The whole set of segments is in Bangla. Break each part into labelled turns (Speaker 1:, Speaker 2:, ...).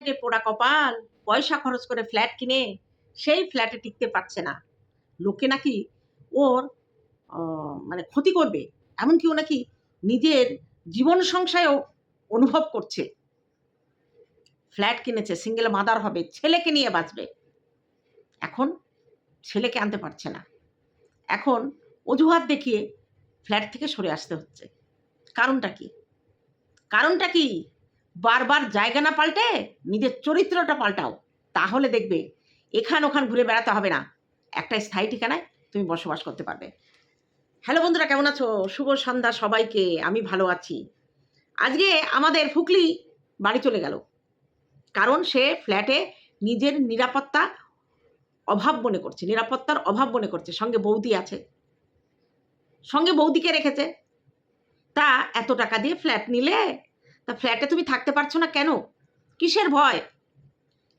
Speaker 1: যে পোড়া কপাল, পয়সা খরচ করে ফ্ল্যাট কিনে সেই ফ্ল্যাটে টিকতে পারছে না। লোকে নাকি ওর মানে ক্ষতি করবে। এমনকি ও নাকি নিজের জীবন সংশয়ও অনুভব করছে। ফ্ল্যাট কিনেছে, সিঙ্গেল মাদার হবে, ছেলেকে নিয়ে বাঁচবে। এখন ছেলেকে আনতে পারছে না। এখন অজুহাত দেখিয়ে ফ্ল্যাট থেকে সরে আসতে হচ্ছে। কারণটা কি? কারণটা কি? বারবার জায়গা না পাল্টে নিজের চরিত্রটা পাল্টাও। তাহলে দেখবে এখান ওখান ঘুরে বেড়াতে হবে না। একটা স্থায়ী ঠিকানায় তুমি বসবাস করতে পারবে। হ্যালো বন্ধুরা, কেমন আছো? শুভ সন্ধ্যা সবাইকে। আমি ভালো আছি। আজকে আমাদের ফুকলি বাড়ি চলে গেল। কারণ সে ফ্ল্যাটে নিজের নিরাপত্তা অভাব মনে করছে। নিরাপত্তার অভাব মনে করছে। সঙ্গে বৌদি আছে। সঙ্গে বৌদিকে রেখেছে। তা এত টাকা দিয়ে ফ্ল্যাট নিলে তা ফ্ল্যাটে তুমি থাকতে পারছ না কেন? কিসের ভয়?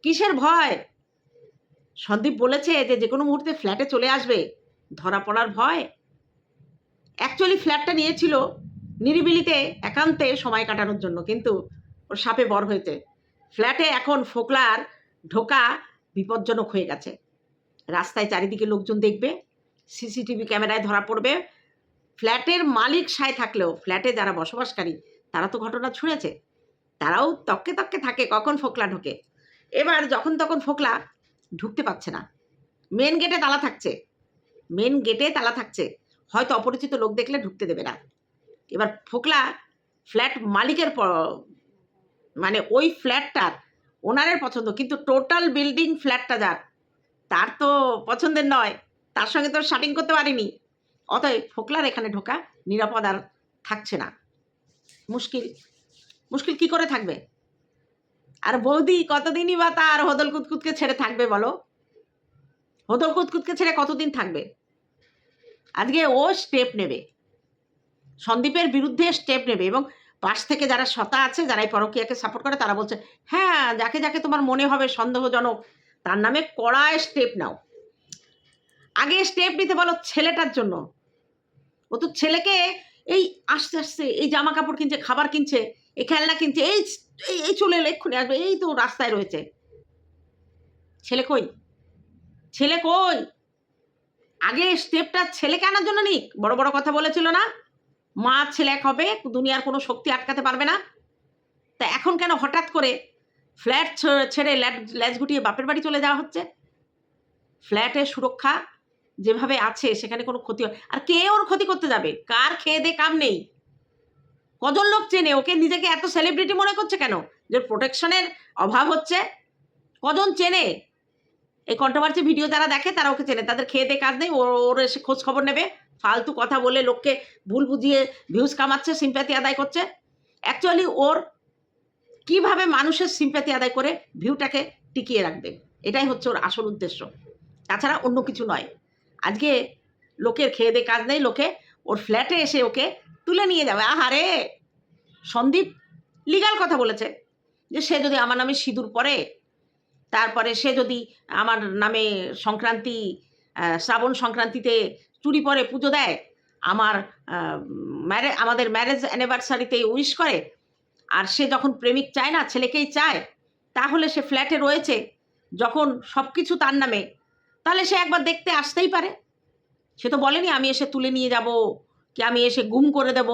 Speaker 1: কিসের ভয়? সন্দীপ বলেছে যে যে কোনো মুহূর্তে ফ্ল্যাটে চলে আসবে। ধরা পড়ার ভয়? অ্যাকচুয়ালি ফ্ল্যাটটা নিয়েছিল নিরিবিলিতে, একান্তে সময় কাটানোর জন্য, কিন্তু ওর সাপে বর হয়েছে। ফ্ল্যাটে এখন ফোকলার ঢোকা বিপজ্জনক হয়ে গেছে। রাস্তায় চারিদিকে লোকজন দেখবে, সিসিটিভি ক্যামেরায় ধরা পড়বে। ফ্ল্যাটের মালিক সায় থাকলেও ফ্ল্যাটে যারা বসবাসকারী তারা তো ঘটনা ছুঁড়েছে। তারাও তককে তককে থাকে কখন ফোকলা ঢোকে। এবার যখন তখন ফোকলা ঢুকতে পারছে না। মেন গেটে তালা থাকছে। মেন গেটে তালা থাকছে। হয়তো অপরিচিত লোক দেখলে ঢুকতে দেবে না। এবার ফোকলা ফ্ল্যাট মালিকের মানে ওই ফ্ল্যাটটার ওনারের পছন্দ, কিন্তু টোটাল বিল্ডিং ফ্ল্যাটটা যার, তার তো পছন্দের নয়। তার সঙ্গে তো শাটিং করতে পারিনি। অতএব ফোকলার এখানে ঢোকা নিরাপদ আর থাকছে না। মুশকিল। মুশকিল কি করে থাকবে? আর বৌদি কতদিনই বা তার হদল কুতকুতকে ছেড়ে থাকবে বলো? হদল কুতকুতকে ছেড়ে কতদিন থাকবে? আজকে ও স্টেপ নেবে। সন্দীপের বিরুদ্ধে স্টেপ নেবে এবং পাশ থেকে যারা সতা আছে যারা এই পরকীয়াকে সাপোর্ট করে, তারা বলছে হ্যাঁ যাকে যাকে তোমার মনে হবে সন্দেহজনক, তার নামে কড়ায় স্টেপ নাও। আগে স্টেপ নিতে বলো ছেলেটার জন্য। ও তো ছেলেকে এই আস্তে আস্তে এই জামা কাপড় কিনছে, খাবার কিনছে, এই খেলনা কিনছে, এই এই- চলে এলো এক্ষুনি আসবে, এই তো রাস্তায় রয়েছে। ছেলে কই? ছেলে কই? আগে স্টেপটা ছেলেকে আনার জন্য নিক, বড় বড় কথা বলেছিল না? মা ছেলে এক হবে, দুনিয়ার কোনো শক্তি আটকাতে পারবে না। তা এখন কেন হঠাৎ করে ফ্ল্যাট ছেড়ে ল্যাজ গুটিয়ে বাপের বাড়ি চলে যাওয়া হচ্ছে? ফ্ল্যাটের সুরক্ষা যেভাবে আছে সেখানে কোনো ক্ষতি হয়। আর কে ওর ক্ষতি করতে যাবে? কার খেয়ে দে কাম নেই? কজন লোক চেনে? ওকে নিজেকে এত সেলিব্রিটি মনে করছে কেন? যে প্রোটেকশনের অভাব হচ্ছে। কজন চেনে? এই কন্ট্রোভার্সি ভিডিও যারা দেখে, তারা ওকে চেনে। তাদের খেয়ে দে কাজ নেই? ওর ওর এসে খোঁজ খবর নেবে। ফালতু কথা বলে লোককে ভুল বুঝিয়ে ভিউজ কামাচ্ছে সিম্প্যাথি আদায় করছে। অ্যাকচুয়ালি ওর কীভাবে মানুষের সিম্প্যাথি আদায় করে ভিউটাকে টিকিয়ে রাখবে? এটাই হচ্ছে ওর আসল উদ্দেশ্য। তাছাড়া অন্য কিছু নয়। আজকে লোকের খেয়ে দে কাজ নেই, লোকে ওর ফ্ল্যাটে এসে ওকে তুলে নিয়ে যাবে। আহারে! সন্দীপ লিগাল কথা বলেছে যে সে যদি আমার নামে সিঁদুর পরে, তারপরে সে যদি আমার নামে সংক্রান্তি শ্রাবণ সংক্রান্তিতে চুরি পরে পুজো দেয়, আমার ম্যারে, আমাদের ম্যারেজ অ্যানিভার্সারিতে উইশ করে, আর সে যখন প্রেমিক চায় না, ছেলেকেই চায়, তাহলে সে ফ্ল্যাটে রয়েছে, যখন সব কিছু তার নামে তাহলে সে একবার দেখতে আসতেই পারে। সে তো বলেনি, আমি এসে তুলে নিয়ে যাব, কি আমি এসে গুম করে দেব,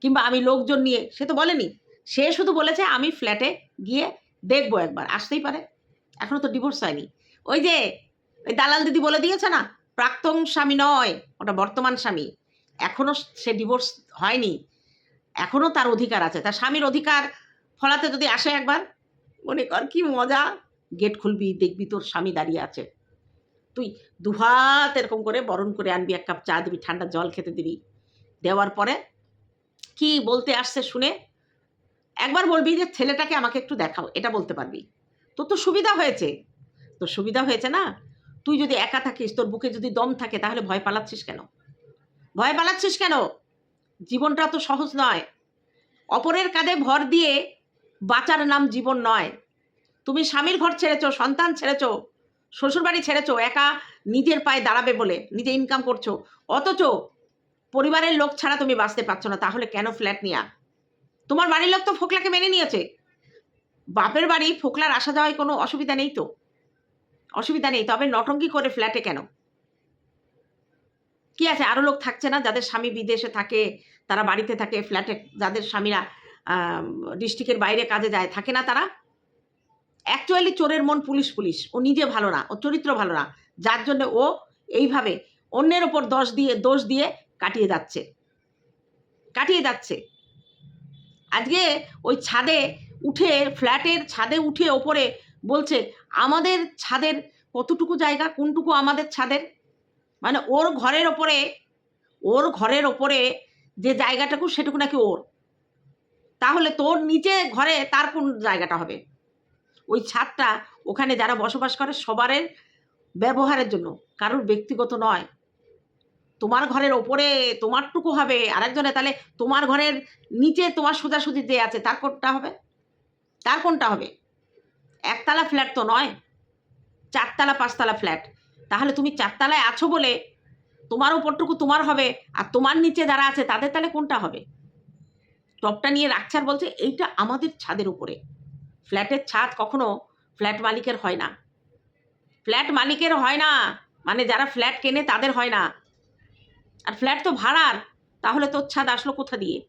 Speaker 1: কিংবা আমি লোকজন নিয়ে সে তো বলেনি। সে শুধু বলেছে, আমি ফ্ল্যাটে গিয়ে দেখব একবার, আসতেই পারে। এখনও তো ডিভোর্স হয়নি। ওই যে, ওই দালাল দিদি বলে দিয়েছে না, প্রাক্তন স্বামী নয়, ওটা বর্তমান স্বামী। এখনও সে ডিভোর্স হয়নি। এখনও তার অধিকার আছে। তার স্বামীর অধিকার ফলাতে যদি আসে একবার, মনে কর কি মজা। গেট খুলবি, দেখবি তোর স্বামী দাঁড়িয়ে আছে। তুই দুহাত এরকম করে বরণ করে আনবি, এক কাপ চা দিবি, ঠান্ডা জল খেতে দিবি। দেওয়ার পরে কি বলতে আসছে শুনে একবার বলবি যে, ছেলেটাকে আমাকে একটু দেখাও, এটা বলতে পারবি। তোর তো সুবিধা হয়েছে। তোর সুবিধা হয়েছে না? তুই যদি একা থাকিস, তোর বুকে যদি দম থাকে, তাহলে ভয় পালাচ্ছিস কেন? ভয় পালাচ্ছিস কেন? জীবনটা তো সহজ নয়। অপরের কাঁধে ভর দিয়ে বাঁচার নাম জীবন নয়। তুমি স্বামীর ঘর ছেড়েছো, সন্তান ছেড়েছো শ্বশুরবাড়ি ছেড়েছো, একা নিজের পায়ে দাঁড়াবে বলে, নিজে ইনকাম করছ। অথচ পরিবারের লোক ছাড়া তুমি বাঁচতে পারছ না, তাহলে কেন ফ্ল্যাট নেওয়া তোমার বাড়ির লোক তো ফোকলাকে মেনে নিয়েছে। বাপের বাড়ি ফোকলার আসা যাওয়ায় কোনো অসুবিধা নেই তো? অসুবিধা নেই, তবে নটঙ্কি করে ফ্ল্যাটে কেন? কি আছে? আরও লোক থাকছে না, যাদের স্বামী বিদেশে থাকে, তারা বাড়িতে থাকে ফ্ল্যাটে যাদের স্বামীরা ডিস্ট্রিক্টের বাইরে কাজে যায়, থাকে না তারা? অ্যাকচুয়ালি চোরের মন পুলিশ পুলিশ। ও নিজে ভালো না ও চরিত্র ভালো না। যার জন্য ও এইভাবে অন্যের ওপর দোষ দিয়ে দোষ দিয়ে কাটিয়ে যাচ্ছে। কাটিয়ে যাচ্ছে। আজকে ওই ছাদে উঠে, ফ্ল্যাটের ছাদে উঠে ওপরে বলছে, আমাদের ছাদের কতটুকু জায়গা? কোনটুকু আমাদের ছাদের? মানে ওর ঘরের ওপরে, ওর ঘরের ওপরে যে জায়গাটুকু সেটুকু নাকি ওর। তাহলে তোর নিচে ঘরে তার কোন জায়গাটা হবে? ওই ছাদটা ওখানে যারা বসবাস করে সবারের ব্যবহারের জন্য, কারোর ব্যক্তিগত নয়। তোমার ঘরের ওপরে তোমারটুকু হবে আরেকজনে তাহলে তোমার ঘরের নিচে তোমার সোজাসুজি যে আছে, তার কোনটা হবে? তার কোনটা হবে? একতলা ফ্ল্যাট তো নয়, চারতলা, পাঁচতলা ফ্ল্যাট। তাহলে তুমি চারতলায় আছো বলে তোমার ওপরটুকু তোমার হবে আর তোমার নিচে যারা আছে তাদের তাহলে কোনটা হবে? টপটা নিয়ে রাখছে আর বলছে, এইটা আমাদের ছাদের উপরে। ফ্ল্যাটের ছাদ কখনো ফ্ল্যাট মালিকের হয় না। ফ্ল্যাট মালিকের হয় না মানে যারা ফ্ল্যাট কেনে তাদের হয় না। আর ফ্ল্যাট তো ভাড়ার, তাহলে তোর ছাদ আসলো কোথা দিয়ে?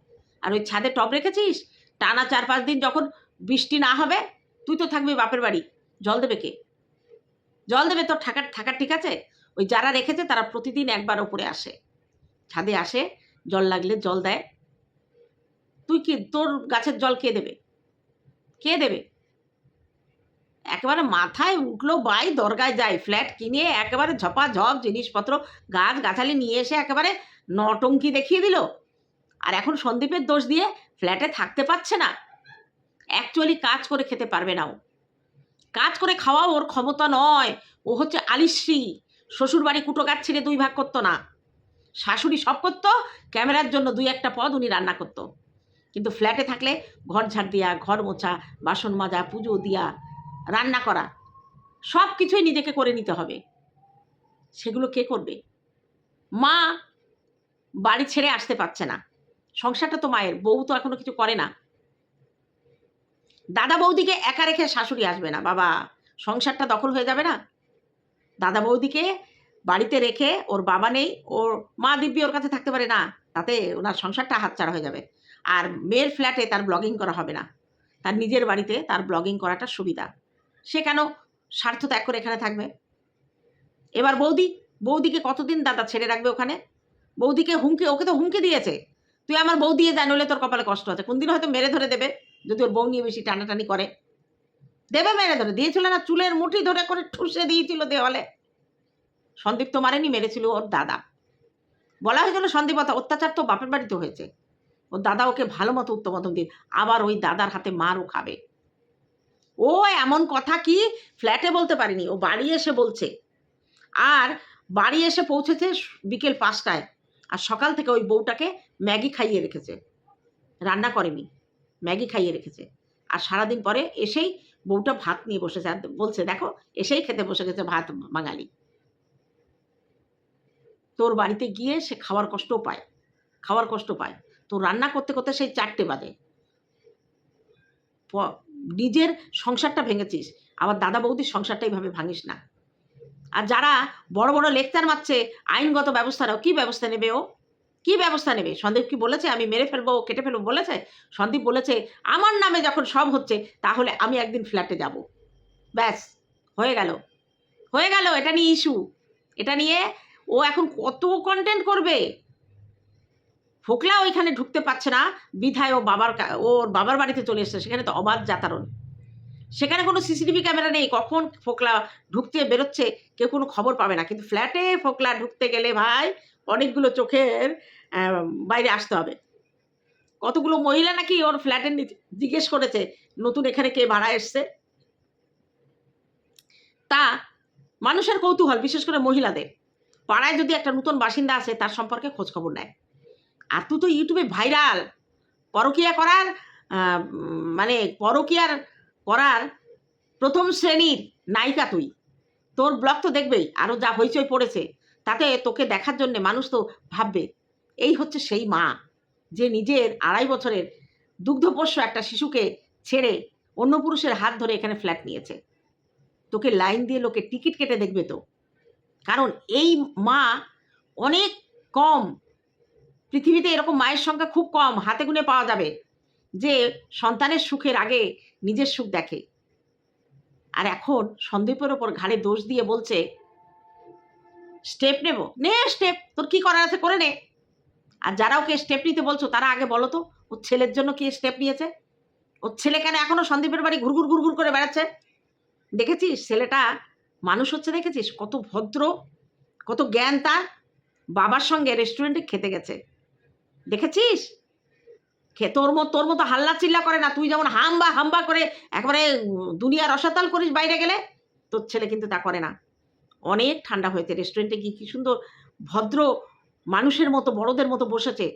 Speaker 1: আর ওই ছাদে টব রেখেছিস? টানা চার পাঁচ দিন যখন বৃষ্টি না হবে, তুই তো থাকবি বাপের বাড়ি। জল দেবে কে? জল দেবে তোর থাকার থাকার ঠিক আছে? ওই যারা রেখেছে তারা প্রতিদিন একবার ওপরে আসে। ছাদে আসে, জল লাগলে জল দেয়। তুই কি, তোর গাছের জল কে দেবে? কে দেবে? একেবারে মাথায় উঠল বাই, দরগায় যায় ফ্ল্যাট কিনে একেবারে ঝপাঝপ জিনিসপত্র গাছ গাছালি নিয়ে এসে একেবারে নটঙ্কি দেখিয়ে দিল। আর এখন সন্দীপের দোষ দিয়ে ফ্ল্যাটে থাকতে পারছে না। অ্যাকচুয়ালি কাজ করে খেতে পারবে না ও। কাজ করে খাওয়া ওর ক্ষমতা নয়। ও হচ্ছে আলিশ্রী। শ্বশুর বাড়ি কুটো গাছ ছেড়ে দুই ভাগ করতো না। শাশুড়ি সব করতো, ক্যামেরার জন্য দুই একটা পদ উনি রান্না করতো। কিন্তু ফ্ল্যাটে থাকলে ঘর ঝাড় দেওয়া ঘর মোছা, বাসন মাজা, পুজো দেওয়া রান্না করা সব কিছুই নিজেকে করে নিতে হবে। সেগুলো কে করবে? মা বাড়ি ছেড়ে আসতে পারছে না। সংসারটা তো মায়ের, বউ তো এখনও কিছু করে না। দাদা বৌদিকে একা রেখে শাশুড়ি আসবে না, বাবা। সংসারটা দখল হয়ে যাবে না। দাদা বৌদিকে বাড়িতে রেখে ওর বাবা নেই, ওর মা দিব্যি ওর কাছে থাকতে পারে না, তাতে ওনার সংসারটা হাতছাড়া হয়ে যাবে। আর মেয়ের ফ্ল্যাটে তার ব্লগিং করা হবে না। তার নিজের বাড়িতে তার ব্লগিং করাটা সুবিধা। সে কেন স্বার্থ ত্যাগ করে এখানে থাকবে? এবার বৌদি, বৌদিকে কতদিন দাদা ছেড়ে রাখবে ওখানে? বৌদিকে হুমকি, ওকে তো হুমকি দিয়েছে। তুই আমার বউ দিয়ে যা, নইলে তোর কপালে কষ্ট আছে। কোনদিন হয়তো মেরে ধরে দেবে, যদি ওর বউ নিয়ে বেশি টানাটানি করে। দেবে মেরে ধরে, দিয়েছিল না চুলের মুঠি ধরে করে ঠুসে দিয়েছিল দেওয়ালে। সন্দীপ তো মারেনি, মেরেছিল ওর দাদা। বলা হয়েছিল সন্দীপ অত্যাচার তো বাপের বাড়িতে হয়েছে। ওর দাদা ওকে ভালো মতো উত্তমতম দিন। আবার ওই দাদার হাতে মারও খাবে। ও এমন কথা কি? ফ্ল্যাটে বলতে পারিনি। ও বাড়ি এসে বলছে। আর বাড়ি এসে পৌঁছেছে বিকেল পাঁচটায়। আর সকাল থেকে ওই বউটাকে ম্যাগি খাইয়ে রেখেছে। রান্না করেনি। ম্যাগি খাইয়ে রেখেছে। আর সারাদিন পরে এসেই বউটা ভাত নিয়ে বসেছে। আর বলছে, দেখো, এসেই খেতে বসে গেছে ভাত বাঙালি। তোর বাড়িতে গিয়ে সে খাওয়ার কষ্টও পায়। খাওয়ার কষ্ট পায়। তো রান্না করতে করতে সেই চারটে বাজে। নিজের সংসারটা ভেঙেছিস, আবার দাদা বৌদির সংসারটা এইভাবে ভাঙিস না। আর যারা বড় বড় লেকচার মারছে, আইনগত ব্যবস্থা নাও, কী ব্যবস্থা নেবে ও? কি ব্যবস্থা নেবে? সন্দীপ কি বলেছে, আমি মেরে ফেলব, ও কেটে ফেলব বলেছে? সন্দীপ বলেছে, আমার নামে যখন সব হচ্ছে, তাহলে আমি একদিন ফ্ল্যাটে যাব। ব্যাস, হয়ে গেল। হয়ে গেল, এটা নিয়ে ইস্যু এটা নিয়ে ও এখন কত কন্টেন্ট করবে? ফোকলা ওইখানে ঢুকতে পারছে না। বিধায় ও বাবার ওর বাবার বাড়িতে চলে এসছে। সেখানে তো অবাধ যাতারণ। সেখানে কোনো সিসিটিভি ক্যামেরা নেই। কখন ফোকলা ঢুকতে বেরোচ্ছে কেউ কোনো খবর পাবে না। কিন্তু ফ্ল্যাটে ফোকলা ঢুকতে গেলে ভাই, অনেকগুলো চোখের বাইরে আসতে হবে। কতগুলো মহিলা নাকি ওর ফ্ল্যাটের জিজ্ঞেস করেছে, নতুন এখানে কে ভাড়া এসছে? তা মানুষের কৌতূহল, বিশেষ করে মহিলাদের। পাড়ায় যদি একটা নতুন বাসিন্দা আসে, তার সম্পর্কে খোঁজখবর নেয়। আর তুই তো ইউটিউবে ভাইরাল পরকিয়া করার মানে পরকিয়ার করার প্রথম শ্রেণির নায়িকা তুই। তোর ব্লগ তো দেখবেই আরও যা হইচই পড়েছে, তাতে তোকে দেখার জন্যে মানুষ তো ভাববে, এই হচ্ছে সেই মা, যে নিজের আড়াই বছরের দুগ্ধপোষ্য একটা শিশুকে ছেড়ে অন্য পুরুষের হাত ধরে এখানে ফ্ল্যাট নিয়েছে। তোকে লাইন দিয়ে লোকে টিকিট কেটে দেখবে তো। কারণ এই মা অনেক কম পৃথিবীতে এরকম মায়ের সংখ্যা খুব কম, হাতে গুনে পাওয়া যাবে যে সন্তানের সুখের আগে নিজের সুখ দেখে। আর এখন সন্দীপের ওপর ঘাড়ে দোষ দিয়ে বলছে, স্টেপ নেব, নে স্টেপ, তোর কি করার আছে করে নে। আর যারা ওকে স্টেপ নিতে বলছো, তারা আগে বলো তো, ওর ছেলের জন্য কি স্টেপ নিয়েছে? ওর ছেলে কেন এখনও সন্দীপের বাড়ি ঘুরঘুর ঘুরঘুর করে বেড়াচ্ছে? দেখেছিস ছেলেটা মানুষ হচ্ছে দেখেছিস? কত ভদ্র, কত জ্ঞান তার। বাবার সঙ্গে রেস্টুরেন্টে খেতে গেছে। দেখেছিস? খে তোর মতো তোর মতো হাল্লা চিল্লা করে না। তুই যেমন হাম্বা হাম্বা করে একবারে দুনিয়া রসাতাল করিস বাইরে গেলে, তোর ছেলে কিন্তু তা করে না। অনেক ঠান্ডা হয়েছে। রেস্টুরেন্টে গিয়ে কি সুন্দর ভদ্র মানুষের মতো, বড়দের মতো বসেছে।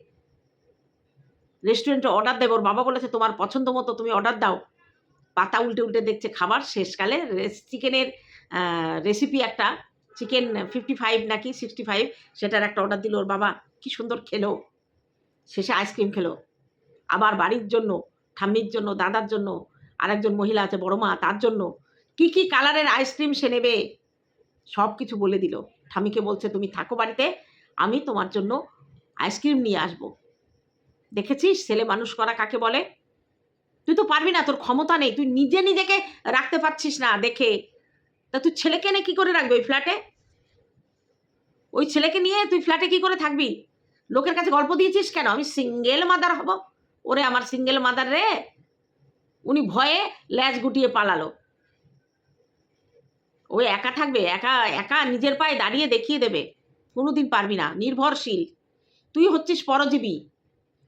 Speaker 1: রেস্টুরেন্টে অর্ডার দেবো ওর বাবা বলেছে, তোমার পছন্দ মতো তুমি অর্ডার দাও। পাতা উল্টে উল্টে দেখছে খাবার শেষকালে। চিকেনের রেসিপি একটা চিকেন ফিফটি ফাইভ নাকি সিক্সটি ফাইভ সেটার একটা অর্ডার দিল। ওর বাবা কি সুন্দর খেলো। শেষে আইসক্রিম খেলো। আবার বাড়ির জন্য, ঠাম্মির জন্য, দাদার জন্য, আরেকজন মহিলা আছে, বড় মা, তার জন্য কি কি কালারের আইসক্রিম সে নেবে? সব কিছু বলে দিল। ঠাম্মিকে বলছে, তুমি থাকো বাড়িতে, আমি তোমার জন্য আইসক্রিম নিয়ে আসব। দেখেছিস? ছেলে মানুষ করা কাকে বলে? তুই তো পারবি না, তোর ক্ষমতা নেই, তুই নিজে নিজেকে রাখতে পারছিস না দেখে। তা তুই ছেলেকে এনে কি করে রাখবি ওই ফ্ল্যাটে ওই ছেলেকে নিয়ে তুই ফ্ল্যাটে কি করে থাকবি? লোকের কাছে গল্প দিয়েছিস কেন? আমি সিঙ্গেল মাদার হব। ওরে আমার সিঙ্গেল মাদার রে। উনি ভয়ে ল্যাজ গুটিয়ে পালালো। ও একা থাকবে, একা একা নিজের পায়ে দাঁড়িয়ে দেখিয়ে দেবে। কোনোদিন পারবি না, নির্ভরশীল। তুই হচ্ছিস পরজীবী।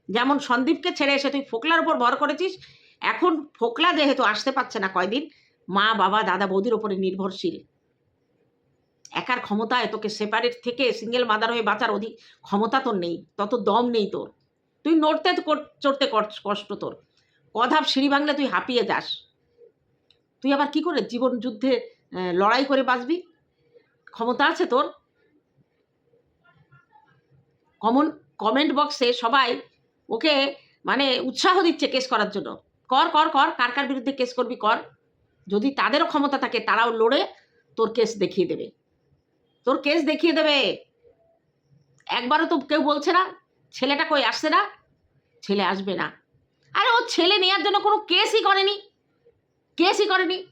Speaker 1: যেমন সন্দীপকে ছেড়ে এসে তুই ফোকলার উপর ভর করেছিস, এখন ফোকলা যেহেতু আসতে পারছে না কয়দিন, মা, বাবা, দাদা, বৌদির ওপরে নির্ভরশীল। একার ক্ষমতায় তোকে সেপারেট থেকে সিঙ্গেল মাদার হয়ে বাঁচার অধিক ক্ষমতা তোর নেই, তত দম নেই তোর। তুই নড়তে চড়তে কষ্ট তোর। কধাপ সিঁড়ি ভাঙলে তুই হাঁপিয়ে যাস। তুই আবার কি করে জীবন যুদ্ধে লড়াই করে বাঁচবি? ক্ষমতা আছে তোর। কমন কমেন্ট বক্সে সবাই ওকে মানে উৎসাহ দিচ্ছে কেস করার জন্য। কর কর কর, কার কার বিরুদ্ধে কেস করবি কর। যদি তাদেরও ক্ষমতা থাকে, তারাও লড়ে তোর কেস দেখিয়ে দেবে। তোর কেস দেখিয়ে দেবে। একবারও তো কেউ বলছে না, ছেলেটা কই আসছে না? ছেলে আসবে না। আরে ও ছেলে নেওয়ার জন্য কোনো কেসই করেনি। কেসই করেনি।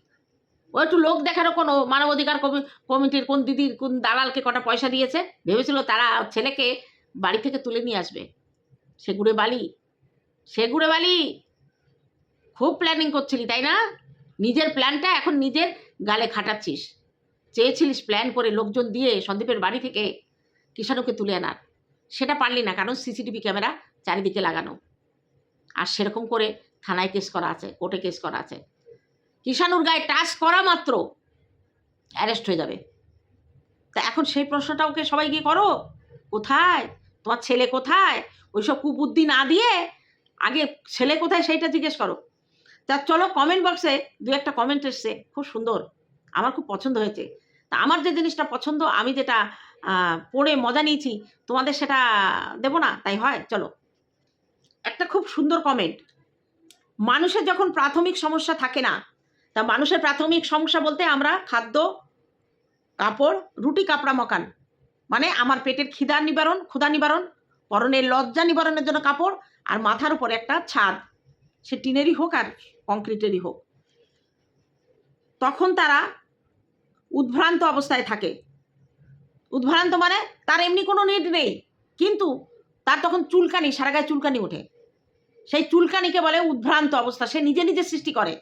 Speaker 1: ও একটু লোক দেখারও কোনো মানবাধিকার কমি- কমিটির কোন দিদির, কোন দালালকে কটা পয়সা দিয়েছে, ভেবেছিল তারা ছেলেকে বাড়ি থেকে তুলে নিয়ে আসবে। সেগুড়ে বালি সেগুড়ে বালি। খুব প্ল্যানিং করছিলি, তাই না? নিজের প্ল্যানটা এখন নিজের গালে খাটাচ্ছিস। চেয়েছিলিস প্ল্যান করে লোকজন দিয়ে সন্দীপের বাড়ি থেকে কিষাণুকে তুলে আনার। সেটা পারলি না, কারণ সিসিটিভি ক্যামেরা চারিদিকে লাগানো। আর সেরকম করে থানায় কেস করা আছে কোর্টে কেস করা আছে। কিষাণুর গায়ে টাচ করা মাত্র অ্যারেস্ট হয়ে যাবে। তা এখন সেই প্রশ্নটা ওকে সবাই গিয়ে করো। কোথায়? তোমার ছেলে কোথায়? ওইসব কুবুদ্ধি না দিয়ে আগে ছেলে কোথায় সেইটা জিজ্ঞেস করো। তা চলো কমেন্ট বক্সে দু একটা কমেন্ট এসছে, খুব সুন্দর। আমার খুব পছন্দ হয়েছে। তা আমার যে জিনিসটা পছন্দ, আমি যেটা পড়ে মজা নিয়েছি, তোমাদের সেটা দেবো না? তাই হয়? চলো। একটা খুব সুন্দর কমেন্ট মানুষের যখন প্রাথমিক সমস্যা থাকে না, তা মানুষের প্রাথমিক সমস্যা বলতে আমরা খাদ্য, কাপড়, রুটি, কাপড়া, মকান। মানে আমার পেটের খিদা নিবারণ, ক্ষুধা নিবারণ, পরনের লজ্জা নিবারণের জন্য কাপড়, আর মাথার উপর একটা ছাদ। সে টিনেরই হোক আর কংক্রিটেরই হোক। তখন তারা উদ্ভ্রান্ত অবস্থায় থাকে। উদ্ভ্রান্ত মানে তার এমনি কোনো নিড নেই। কিন্তু তার তখন চুলকানি, সারা গায়ে চুলকানি ওঠে। সেই চুলকানিকে বলে উদ্ভ্রান্ত অবস্থা। সে নিজে নিজে সৃষ্টি করে।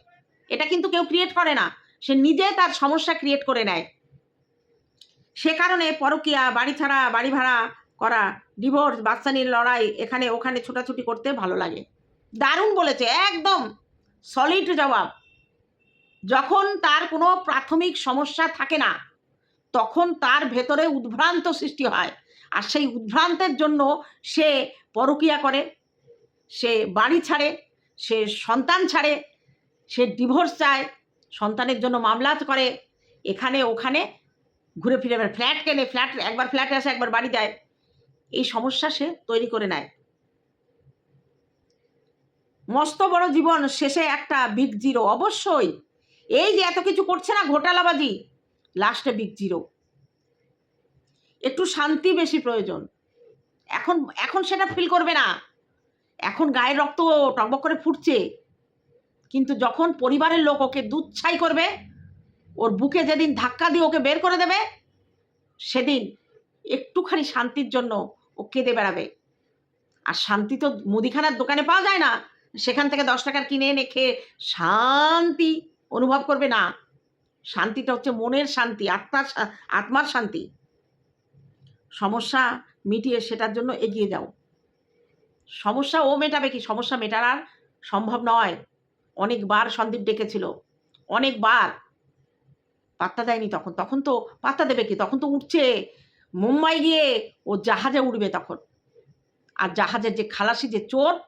Speaker 1: এটা কিন্তু কেউ ক্রিয়েট করে না। সে নিজে তার সমস্যা ক্রিয়েট করে নেয়। সে কারণে পরকিয়া, বাড়ি ছাড়া, বাড়ি ভাড়া করা ডিভোর্স বাচ্চা নিয়ে লড়াই, এখানে ওখানে ছোটাছুটি করতে ভালো লাগে। দারুণ বলেছে, একদম সলিড জবাব। যখন তার কোনো প্রাথমিক সমস্যা থাকে না, তখন তার ভেতরে উদ্ভ্রান্ত সৃষ্টি হয়। আর সেই উদ্ভ্রান্তের জন্য সে পরকিয়া করে, সে বাড়ি ছাড়ে, সে সন্তান ছাড়ে, সে ডিভোর্স চায়, সন্তানের জন্য মামলা করে, এখানে ওখানে ঘুরে ফিরে এবার ফ্ল্যাট কেনে, ফ্ল্যাট, একবার ফ্ল্যাটে আসে, একবার বাড়ি যায়। এই সমস্যা সে তৈরি করে নেয়। মস্ত বড় জীবন শেষে একটা বিগ জিরো। অবশ্যই এই যে এত কিছু করছে না ঘোটালাবাজি লাস্টে বিগ জিরো একটু শান্তি বেশি প্রয়োজন। এখন এখন সেটা ফিল করবে না। এখন গায়ের রক্ত টকবক করে ফুটছে। কিন্তু যখন পরিবারের লোক ওকে দুচ্ছাই করবে, ওর বুকে যেদিন ধাক্কা দিয়ে ওকে বের করে দেবে, সেদিন একটুখানি শান্তির জন্য ও কেঁদে বেড়াবে। আর শান্তি তো মুদিখানার দোকানে পাওয়া যায় না। সেখান থেকে দশ টাকার কিনে এনে খেয়ে শান্তি অনুভব করবে না। শান্তিটা হচ্ছে মনের শান্তি, আত্মার আত্মার শান্তি। সমস্যা মিটিয়ে সেটার জন্য এগিয়ে যাও। সমস্যা ও মেটাবে কি? সমস্যা মেটার আর সম্ভব নয়। অনেকবার সন্দীপ ডেকেছিল। অনেকবার। পাত্তা দেয়নি তখন। তখন তো পাত্তা দেবে কি? তখন তো উঠছে। মুম্বাই গিয়ে ও জাহাজে উঠবে তখন। আর জাহাজের যে খালাসি, যে চোর,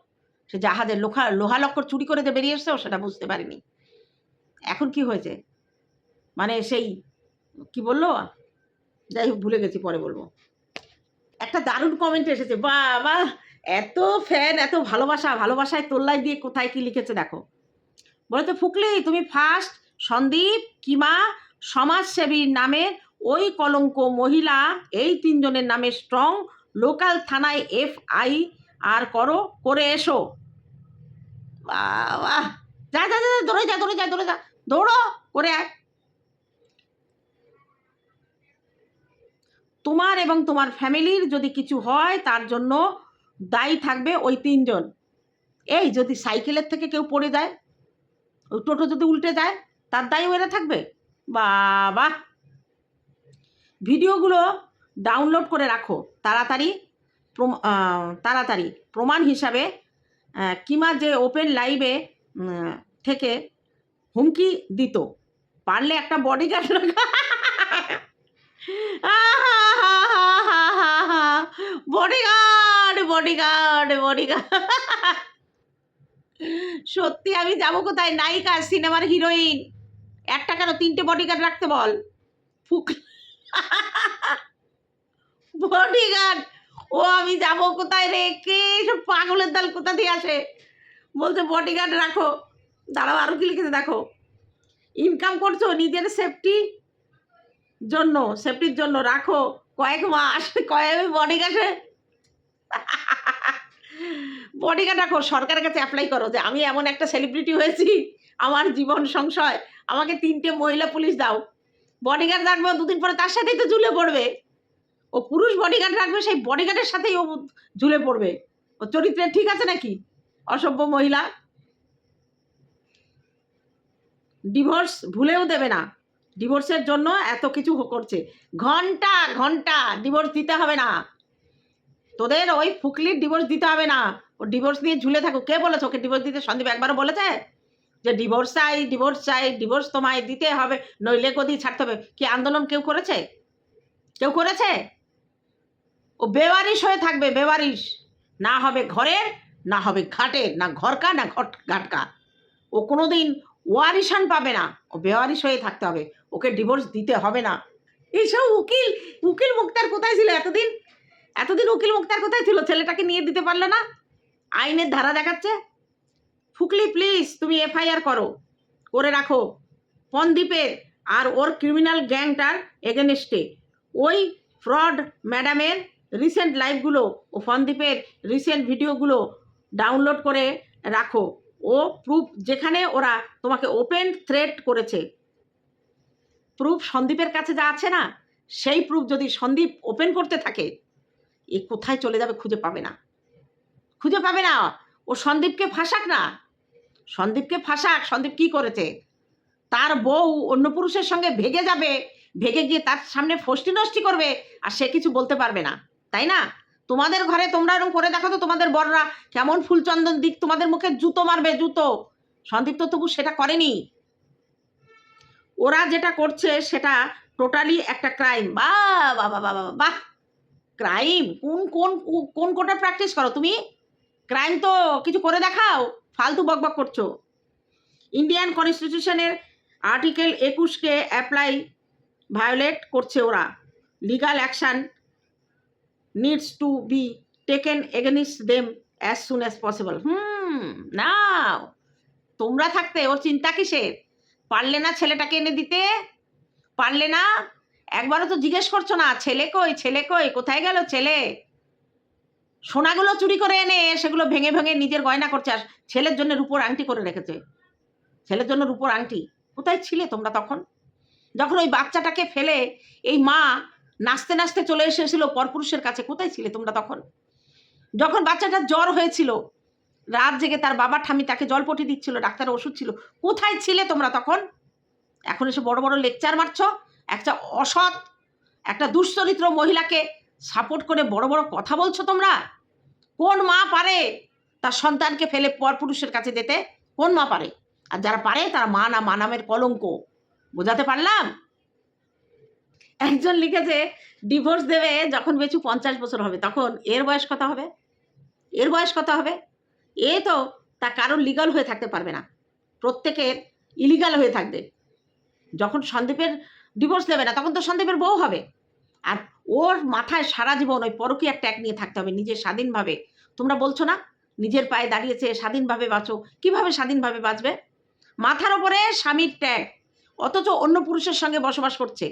Speaker 1: সে জাহাজের লোহা লোহা লক্কর চুরি করে দিয়ে বেরিয়ে এসছে ও সেটা বুঝতে পারেনি। এখন কি হয়েছে? মানে সেই কি বলল? যাই হোক, ভুলে গেছি, পরে বলব। একটা দারুণ কমেন্ট এসেছে। বাবা, এত ফ্যান এত ভালোবাসা, ভালোবাসায় তোল্লাই দিয়ে কোথায় কি লিখেছে দেখো। বলে তো, ফুকলি, তুমি ফার্স্ট সন্দীপ, কিমা সমাজসেবীর নামে ওই কলঙ্ক মহিলা, এই তিনজনের নামে স্ট্রং লোকাল থানায় এফ আই আর করো, করে এসো। বাবা, যা যা যা দৌড়ে যা দৌড়ে যা দৌড়ে যা। দৌড়ো, করে আয়। তোমার এবং তোমার ফ্যামিলির যদি কিছু হয়, তার জন্য দায়ী থাকবে ওই তিনজন। এই যদি সাইকেলের থেকে কেউ পড়ে যায় ওই টোটো যদি উল্টে যায়, তার দায়ী এরা থাকবে? বাবা! ভিডিওগুলো ডাউনলোড করে রাখো। তাড়াতাড়ি তাড়াতাড়ি। প্রমাণ হিসাবে কিমা যে ওপেন লাইভে থেকে হুমকি দিত। পারলে একটা বডিগার্ড রাখা। বডিগার্ড বডিগার্ড বডিগার্ড সত্যি আমি যাব কোথায়? নায়িকা, সিনেমার হিরোইন একটা কেন তিনটে বডিগার্ড রাখতে বল। ফুক। বডিগার্ড ও, আমি যাব কোথায় রে? কে সব পাগলের দল কোথা দিয়ে আসে? বলছে বডিগার্ড রাখো। দাঁড়াও আরও কি লিখেছে? দেখো। ইনকাম করছ, নিজের সেফটি জন্য সেফটির জন্য রাখো। কয়েক মাস, কয়েক বডিগার্ডে বডিগার্ড রাখো, সরকারের কাছে অ্যাপ্লাই করো যে আমি এমন একটা সেলিব্রিটি হয়েছি, আমার জীবন সংশয়, আমাকে তিনটে মহিলা পুলিশ দাও। বডিগার্ড রাখবে ও দুদিন পরে তার সাথেই তো ঝুলে পড়বে। ও পুরুষ বডি বডিগার্ড রাখবে, সেই বডিগার্ডের সাথেই ও ঝুলে পড়বে। ও চরিত্রে ঠিক আছে নাকি? অসভ্য মহিলা। ডিভোর্স ভুলেও দেবে না। ডিভোর্সের জন্য এত কিছু করছে। ঘণ্টা ঘণ্টা ডিভোর্স দিতে হবে না। তোদের ওই ফুকলির ডিভোর্স দিতে হবে না। ও ডিভোর্স নিয়ে ঝুলে থাকো কে বলেছে ওকে ডিভোর্স দিতে? সন্দীপ একবারও বলেছে? যে ডিভোর্স চাই ডিভোর্স চাই ডিভোর্স তোমায় দিতে হবে, নইলে গদি ছাড়তে হবে। কি আন্দোলন কেউ করেছে? কেউ করেছে? ও বেওয়ারিশ হয়ে থাকবে, বেওয়ারিশ। না হবে ঘরের, না হবে ঘাটের, না ঘরকা না ঘট ঘাটকা। ও কোনোদিন ওয়ারিশান পাবে না। ও বেওয়ারিশ হয়ে থাকতে হবে। ওকে ডিভোর্স দিতে হবে না। এইসব উকিল উকিল মুক্তার কোথায় ছিল এতদিন? এতদিন উকিল মুক্তার কোথায় ছিল? ছেলেটাকে নিয়ে দিতে পারল না? আইনের ধারা দেখাচ্ছে? ফুকলি প্লিজ তুমি এফআইআর করো। করে রাখো। পনদ্বীপের আর ওর ক্রিমিনাল গ্যাংটার এগেনস্টে ওই ফ্রড ম্যাডামের রিসেন্ট লাইভগুলো ও ফনদ্বীপের রিসেন্ট ভিডিওগুলো ডাউনলোড করে রাখো। ও প্রুফ যেখানে ওরা তোমাকে ওপেন থ্রেট করেছে। প্রুফ সন্দীপের কাছে যা আছে না, সেই প্রুফ যদি সন্দীপ ওপেন করতে থাকে, এ কোথায় চলে যাবে খুঁজে পাবে না। খুঁজে পাবে না। ও সন্দীপকে ফাঁসাক না। সন্দীপকে ফাঁসাক। সন্দীপ কি করেছে? তার বউ অন্য পুরুষের সঙ্গে ভেগে যাবে। ভেগে গিয়ে তার সামনে ফষ্টি নষ্টি করবে। আর সে কিছু বলতে পারবে না। তাই না? তোমাদের ঘরে তোমরা এরকম করে দেখো তো, তোমাদের বড়রা কেমন ফুলচন্দন দিক, তোমাদের মুখে জুতো মারবে, জুতো। সন্দীপ তো তবু সেটা করেনি। ওরা যেটা করছে সেটা টোটালি একটা ক্রাইম বা বাবা বাবা বাহ! ক্রাইম কোন কোন কোন কোটা প্র্যাকটিস করো তুমি? ক্রাইম তো কিছু করে দেখাও, ফালতু বকবক করছ। ইন্ডিয়ান কনস্টিটিউশনের আর্টিকেল একুশকে অ্যাপ্লাই ভায়োলেট করছে ওরা। Legal action needs to be taken against them as soon as possible hmm নাও তোমরা থাকতে, ওর চিন্তা কিসের? পারলে না ছেলেটাকে এনে দিতে? পারলে না? একবারও তো জিজ্ঞেস করছ না, ছেলে কই ছেলে কই, কোথায় গেল ছেলে? সোনাগুলো চুরি করে এনে সেগুলো ভেঙে ভেঙে নিজের গয়না করছে, আর ছেলের জন্য রূপোর আংটি করে রেখেছে। ছেলের জন্য রূপোর আংটি। কোথায় ছিলে তোমরা তখন? যখন ওই বাচ্চাটাকে ফেলে, এই মা নাচতে নাচতে চলে এসেছিল পরপুরুষের কাছে। কোথায় ছিলে তোমরা তখন? যখন বাচ্চাটার জ্বর হয়েছিল, রাত জেগে তার বাবা ঠামি তাকে জলপটি দিচ্ছিল ডাক্তার ওষুধ ছিল। কোথায় ছিলে তোমরা তখন? এখন এসে বড় বড় লেকচার মারছ, একটা অসৎ, একটা দুশ্চরিত্র মহিলাকে সাপোর্ট করে বড় বড় কথা বলছো তোমরা? কোন মা পারে তার সন্তানকে ফেলে পরপুরুষের কাছে যেতে? কোন মা পারে? আর যারা পারে তারা মা না, মা নামের কলঙ্ক। বোঝাতে পারলাম? একজন লিখেছে ডিভোর্স দেবে যখন বেচু পঞ্চাশ বছর হবে। তখন এর বয়স কত হবে? এর বয়স কত হবে? এ তো তা কারোর লিগাল হয়ে থাকতে পারবে না। প্রত্যেকের ইলিগাল হয়ে থাকবে। যখন সন্দীপের ডিভোর্স দেবে না, তখন তো সন্দীপের বউ হবে। আর ওর মাথায় সারা জীবন ওই পরকীয়ার ট্যাগ নিয়ে থাকতে হবে, নিজের স্বাধীনভাবে। তোমরা বলছো না, নিজের পায়ে দাঁড়িয়েছে, স্বাধীনভাবে বাঁচো। কীভাবে স্বাধীনভাবে বাঁচবে? মাথার ওপরে স্বামীর ট্যাগ অথচ অন্য পুরুষের সঙ্গে বসবাস করছে।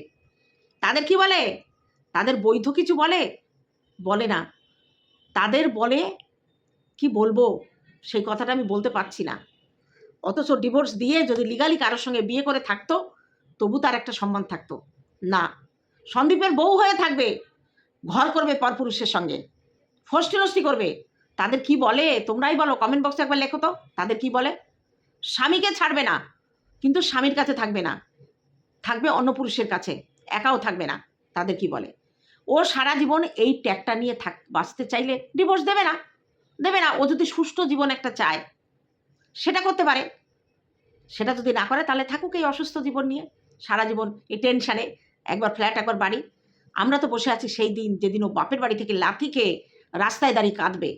Speaker 1: তাদের কি বলে? তাদের বৈধ কিছু বলে? বলে না। তাদের বলে, কি বলব? সেই কথাটা আমি বলতে পারছি না। অথচ ডিভোর্স দিয়ে যদি লিগালি কারোর সঙ্গে বিয়ে করে থাকতো, তবু তার একটা সম্মান থাকতো। না। সন্দীপের বউ হয়ে থাকবে। ঘর করবে পরপুরুষের সঙ্গে। ফষ্টি নষ্টি করবে। তাদের কি বলে? তোমরাই বলো। কমেন্ট বক্সে একবার লেখো তো। তাদের কি বলে? স্বামীকে ছাড়বে না। কিন্তু স্বামীর কাছে থাকবে না। থাকবে অন্য পুরুষের কাছে। একাও থাকবে না, তাদের কি বলে? ও সারা জীবন এই ট্যাগটা নিয়ে থাক, বাঁচতে চাইলে ডিভোর্স দেবে না দেবে না। ও যদি সুষ্ঠু জীবন একটা চায়, সেটা করতে পারে। সেটা যদি না করে, তাহলে থাকুক এই অসুস্থ জীবন নিয়ে। সারা জীবন এই টেনশানে একবার ফ্ল্যাট একবার বাড়ি। আমরা তো বসে আছি সেই দিন, যেদিন ও বাপের বাড়ি থেকে লাথি খেয়ে রাস্তায় দাঁড়িয়ে কাঁদবে,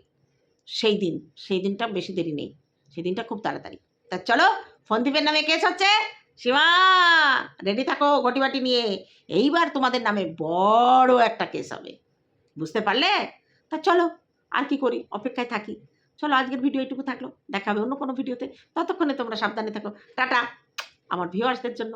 Speaker 1: সেই দিন। সেই দিনটা বেশি দেরি নেই, সেই দিনটা খুব তাড়াতাড়ি। তা চলো ফন্দীপের নামে কেস হচ্ছে সীমা রেডি থাকো ঘটিবাটি নিয়ে। এইবার তোমাদের নামে বড় একটা কেস হবে। বুঝতে পারলে? তা চলো, আর কি করি? অপেক্ষায় থাকি। চলো, আজকের ভিডিও এইটুকু থাকল। দেখা হবে অন্য কোনো ভিডিওতে ততক্ষণে তোমরা সাবধানে থাকো। টাটা, আমার ভিউয়ার্সদের জন্য।